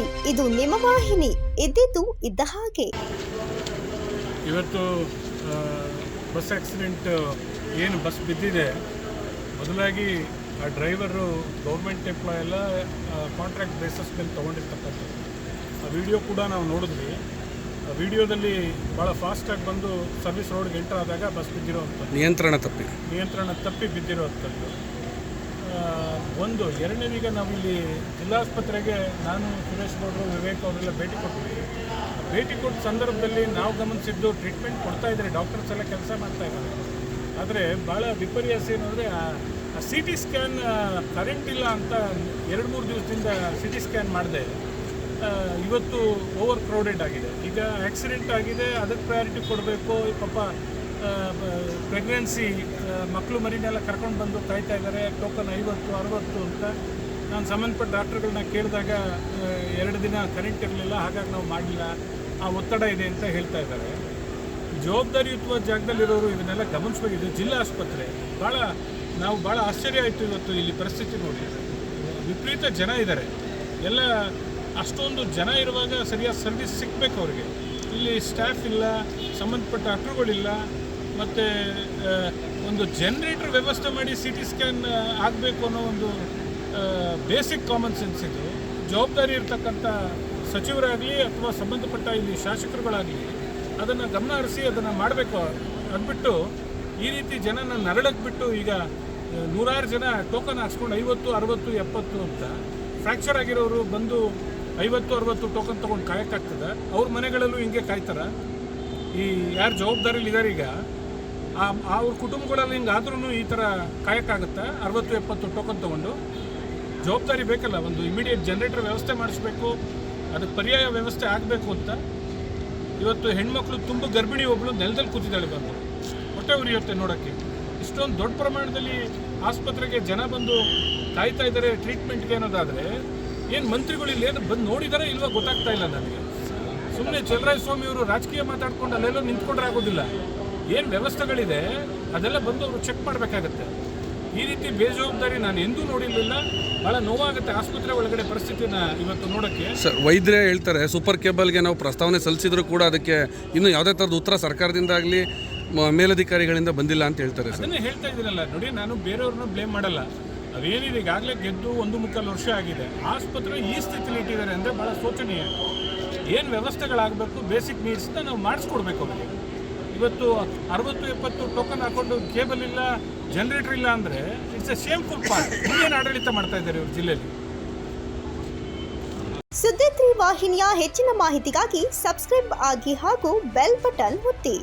ನಿಮ್ಮ ವಾಹಿನಿ. ಇದ್ದಿದ್ದು ಇದ್ದ ಹಾಗೆ. ಇವತ್ತು ಬಸ್ ಆಕ್ಸಿಡೆಂಟ್ ಏನು ಬಸ್ ಬಿದ್ದಿದೆ. ಮೊದಲಾಗಿ ಆ ಡ್ರೈವರು ಗೌರ್ಮೆಂಟ್ ಎಂಪ್ಲಾಯ್ ಎಲ್ಲ ಕಾಂಟ್ರಾಕ್ಟ್ ಬೇಸಸ್ ಮೇಲೆ ತೊಗೊಂಡಿರ್ತಕ್ಕಂಥದ್ದು ಆ ವಿಡಿಯೋ ಕೂಡ ನಾವು ನೋಡಿದ್ವಿ. ಆ ವಿಡಿಯೋದಲ್ಲಿ ಭಾಳ ಫಾಸ್ಟಾಗಿ ಬಂದು ಸರ್ವಿಸ್ ರೋಡ್ಗೆ ಎಂಟರ್ ಆದಾಗ ಬಸ್ ಬಿದ್ದಿರೋ ನಿಯಂತ್ರಣ ತಪ್ಪಿ. ನಿಯಂತ್ರಣ ತಪ್ಪಿ ಬಿದ್ದಿರುವಂಥದ್ದು ಆ, ಒಂದು ಎರಡನೇದೀಗ ನಾವಿಲ್ಲಿ ಜಿಲ್ಲಾಸ್ಪತ್ರೆಗೆ ನಾನು ಸುರೇಶ್ ಗೌಡರು, ವಿವೇಕ್ ಅವರೆಲ್ಲ ಭೇಟಿ ಕೊಟ್ಟಿದ್ವಿ ಭೇಟಿ ಕೊಟ್ಟ ಸಂದರ್ಭದಲ್ಲಿ ನಾವು ಗಮನಿಸಿದ್ದು ಟ್ರೀಟ್ಮೆಂಟ್ ಕೊಡ್ತಾ ಇದ್ದಾರೆ. ಡಾಕ್ಟರ್ಸ್ ಎಲ್ಲ ಕೆಲಸ ಮಾಡ್ತಾ ಇದ್ದಾರೆ. ಆದರೆ ಭಾಳ ವಿಪರ್ಯಾಸ ಏನಂದರೆ ಆ ಸಿ ಟಿ ಸ್ಕ್ಯಾನ್ ಕರೆಂಟ್ ಇಲ್ಲ ಅಂತ ಎರಡು, ಮೂರು ದಿವಸದಿಂದ ಸಿ ಟಿ ಸ್ಕ್ಯಾನ್ ಮಾಡಿದೆ. ಇವತ್ತು ಓವರ್ ಕ್ರೌಡೆಡ್ ಆಗಿದೆ. ಈಗ ಆಕ್ಸಿಡೆಂಟ್ ಆಗಿದೆ, ಅದಕ್ಕೆ ಪ್ರಯಾರಿಟಿ ಕೊಡಬೇಕು. ಪಾಪ ಪ್ರೆಗ್ನೆನ್ಸಿ ಮಕ್ಕಳು ಮರಿನೆಲ್ಲ ಕರ್ಕೊಂಡು ಬಂದು ಕಾಯ್ತಾ ಇದ್ದಾರೆ. ಟೋಕನ್ ಐವತ್ತು, ಅರವತ್ತು ಅಂತ. ನಾನು ಸಂಬಂಧಪಟ್ಟ ಡಾಕ್ಟ್ರುಗಳನ್ನ ಕೇಳಿದಾಗ ಎರಡು ದಿನ ಕರೆಂಟ್ ಇರಲಿಲ್ಲ, ಹಾಗಾಗಿ ನಾವು ಮಾಡಲಿಲ್ಲ. ಆ ಒತ್ತಡ ಇದೆ ಅಂತ ಹೇಳ್ತಾ ಇದ್ದಾರೆ. ಜವಾಬ್ದಾರಿಯುತವಾದ ಜಾಗದಲ್ಲಿರೋರು ಇದನ್ನೆಲ್ಲ ಗಮನಿಸಬೇಕಿದೆ ಜಿಲ್ಲಾ ಆಸ್ಪತ್ರೆ ಭಾಳ ನಾವು ಭಾಳ ಆಶ್ಚರ್ಯ ಆಯಿತು ಇವತ್ತು ಇಲ್ಲಿ ಪರಿಸ್ಥಿತಿ ನೋಡಿ. ವಿಪರೀತ ಜನ ಇದ್ದಾರೆ. ಎಲ್ಲ, ಅಷ್ಟೊಂದು ಜನ ಇರುವಾಗ ಸರಿಯಾದ ಸರ್ವಿಸ್ ಸಿಗಬೇಕು ಅವ್ರಿಗೆ. ಇಲ್ಲಿ ಸ್ಟಾಫ್ ಇಲ್ಲ, ಸಂಬಂಧಪಟ್ಟ ಡಾಕ್ಟ್ರುಗಳಿಲ್ಲ ಮತ್ತು ಒಂದು ಜನರೇಟರ್ ವ್ಯವಸ್ಥೆ ಮಾಡಿ ಸಿ ಟಿ ಸ್ಕ್ಯಾನ್ ಆಗಬೇಕು ಅನ್ನೋ ಒಂದು ಬೇಸಿಕ್ ಕಾಮನ್ ಸೆನ್ಸ್ ಇದು. ಜವಾಬ್ದಾರಿ ಇರ್ತಕ್ಕಂಥ ಸಚಿವರಾಗಲಿ ಅಥವಾ ಸಂಬಂಧಪಟ್ಟ ಇಲ್ಲಿ ಶಾಸಕರುಗಳಾಗಲಿ, ಅದನ್ನು ಗಮನ ಹರಿಸಿ ಅದನ್ನು ಮಾಡಬೇಕು ಅಂದ್ಬಿಟ್ಟು, ಈ ರೀತಿ ಜನನ ನರಳಕ್ಕೆ ಬಿಟ್ಟು ಈಗ ನೂರಾರು ಜನ ಟೋಕನ್ ಹಾಕ್ಸ್ಕೊಂಡು ಐವತ್ತು, ಅರವತ್ತು, ಎಪ್ಪತ್ತು ಅಂತ ಫ್ರ್ಯಾಕ್ಚರ್ ಆಗಿರೋರು ಬಂದು ಐವತ್ತು, ಅರವತ್ತು ಟೋಕನ್ ತೊಗೊಂಡು ಕಾಯಕ್ಕಾಗ್ತದೆ? ಅವ್ರ ಮನೆಗಳಲ್ಲೂ ಹಿಂಗೆ ಕಾಯ್ತಾರೆ? ಈ ಯಾರು ಜವಾಬ್ದಾರಿಲಿದ್ದಾರೆ ಈಗ ಆ ಅವ್ರ ಕುಟುಂಬಗಳಲ್ಲಿ ಹಿಂಗೆ ಆದ್ರೂ ಈ ಥರ ಕಾಯಕ್ಕಾಗುತ್ತೆ? ಅರವತ್ತು ಎಪ್ಪತ್ತು ಟೋಕನ್ ತೊಗೊಂಡು. ಜವಾಬ್ದಾರಿ ಬೇಕಲ್ಲ, ಒಂದು ಇಮಿಡಿಯೇಟ್ ಜನರೇಟರ್ ವ್ಯವಸ್ಥೆ ಮಾಡಿಸ್ಬೇಕು, ಅದಕ್ಕೆ ಪರ್ಯಾಯ ವ್ಯವಸ್ಥೆ ಆಗಬೇಕು ಅಂತ. ಇವತ್ತು ಹೆಣ್ಮಕ್ಳು ತುಂಬ ಗರ್ಭಿಣಿ ಒಬ್ಬಳು ನೆಲದಲ್ಲಿ ಕೂತಿದ್ದಾಳೆ ಬಂದು. ಹೊಟ್ಟೆ ಉರಿಯುತ್ತೆ ನೋಡೋಕ್ಕೆ. ಇಷ್ಟೊಂದು ದೊಡ್ಡ ಪ್ರಮಾಣದಲ್ಲಿ ಆಸ್ಪತ್ರೆಗೆ ಜನ ಬಂದು ಕಾಯ್ತಾ ಇದ್ದಾರೆ ಟ್ರೀಟ್ಮೆಂಟ್ಗೆ ಅನ್ನೋದಾದರೆ, ಏನು ಮಂತ್ರಿಗಳು ಇಲ್ಲಿ ಏನು ಬಂದು ನೋಡಿದಾರೆ ಇಲ್ವಾ ಗೊತ್ತಾಗ್ತಾ ಇಲ್ಲ ನನಗೆ. ಸುಮ್ಮನೆ ಚಲರಾಯ ಸ್ವಾಮಿ ಅವರು ರಾಜಕೀಯ ಮಾತಾಡ್ಕೊಂಡು ಅಲ್ಲೆಲ್ಲೋ ನಿಂತ್ಕೊಂಡ್ರೆ ಆಗೋದಿಲ್ಲ. ಏನು ವ್ಯವಸ್ಥೆಗಳಿದೆ ಅದೆಲ್ಲ ಬಂದು ಅವರು ಚೆಕ್ ಮಾಡಬೇಕಾಗತ್ತೆ. ಈ ರೀತಿ ಬೇಜವಾಬ್ದಾರಿ ನಾನು ಎಂದೂ ನೋಡಿರಲಿಲ್ಲ. ಭಾಳ ನೋವಾಗುತ್ತೆ ಆಸ್ಪತ್ರೆ ಒಳಗಡೆ ಪರಿಸ್ಥಿತಿನ ಇವತ್ತು ನೋಡೋಕ್ಕೆ. ಸರ್ ವೈದ್ಯರೇ ಹೇಳ್ತಾರೆ ಸೂಪರ್ ಕೇಬಲ್ಗೆ ನಾವು ಪ್ರಸ್ತಾವನೆ ಸಲ್ಲಿಸಿದ್ರು ಕೂಡ ಅದಕ್ಕೆ ಇನ್ನೂ ಯಾವುದೇ ಥರದ ಉತ್ತರ ಸರ್ಕಾರದಿಂದ ಆಗಲಿ ಮೇಲಧಿಕಾರಿಗಳಿಂದ ಬಂದಿಲ್ಲ ಅಂತ ಹೇಳ್ತಾರೆ ಸರ್. ಅದನ್ನೇ ಹೇಳ್ತಾ ಇದ್ದೀರಲ್ಲ ನೋಡಿ ನಾನು ಬೇರೆಯವ್ರನ್ನ ಬ್ಲೇಮ್ ಮಾಡಲ್ಲ. ಅದೇನಿದೆ ಈಗಾಗಲೇ ಗೆದ್ದು ಒಂದು ಮುಕ್ಕಾಲು ವರ್ಷ ಆಗಿದೆ. ಆಸ್ಪತ್ರೆ ಈ ಸ್ಥಿತಿಲಿ ಇಟ್ಟಿದ್ದಾರೆ ಅಂದರೆ ಭಾಳ ಶೋಚನೀಯ. ಏನು ವ್ಯವಸ್ಥೆಗಳಾಗಬೇಕು ಬೇಸಿಕ್ ನೀಡ್ಸ್ನ ನಾವು ಮಾಡಿಸ್ಕೊಡ್ಬೇಕು ಅವರಿಗೆ. ಇವತ್ತು ಅರವತ್ತು ಎಪ್ಪತ್ತು ಟೋಕನ್ ಹಾಕೊಂಡು ಕೇಬಲ್ ಇಲ್ಲ ಜನರೇಟರ್ ಇಲ್ಲ ಅಂದರೆ ಇಟ್ಸ್ ಎ ಸೇಮ್ ಇನ್ನೇನು ಆಡಳಿತ ಮಾಡ್ತಾ ಇದ್ದಾರೆ ಇವರು ಜಿಲ್ಲೆಯಲ್ಲಿ? ಸುದ್ದಿ ವಾಹಿನಿಯ ಹೆಚ್ಚಿನ ಮಾಹಿತಿಗಾಗಿ ಸಬ್ಸ್ಕ್ರೈಬ್ ಆಗಿ ಹಾಗೂ ಬೆಲ್ ಬಟನ್ ಒತ್ತಿ.